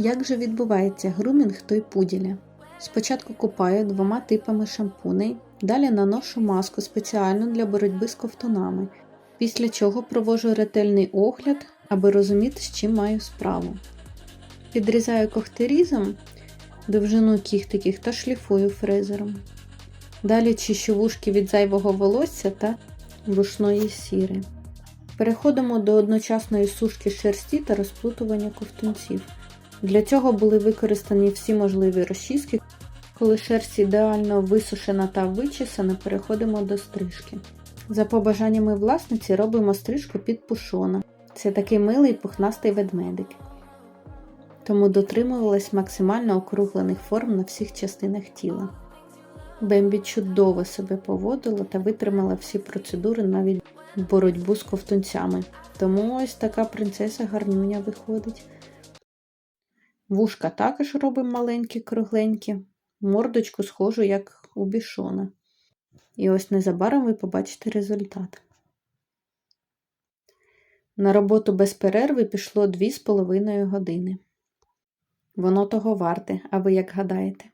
Як же відбувається грумінг той пуділя? Спочатку купаю двома типами шампуней, далі наношу маску спеціально для боротьби з ковтунами, після чого провожу ретельний огляд, аби розуміти, з чим маю справу. Підрізаю когтерізом довжину кіхтиків та шліфую фрезером. Далі чищу вушки від зайвого волосся та вушної сіри. Переходимо до одночасної сушки шерсті та розплутування ковтунців. Для цього були використані всі можливі розчіски. Коли шерсть ідеально висушена та вичесана, переходимо до стрижки. За побажаннями власниці робимо стрижку під пушона. Це такий милий пухнастий ведмедик. Тому дотримувалась максимально округлених форм на всіх частинах тіла. Бембі чудово себе поводила та витримала всі процедури навіть боротьбу з ковтунцями. Тому ось така принцеса гарнюня виходить. Вушка також робимо маленькі, кругленькі, мордочку схожу, як у бішона. І ось незабаром ви побачите результат. На роботу без перерви пішло 2,5 години. Воно того варте, а ви як гадаєте?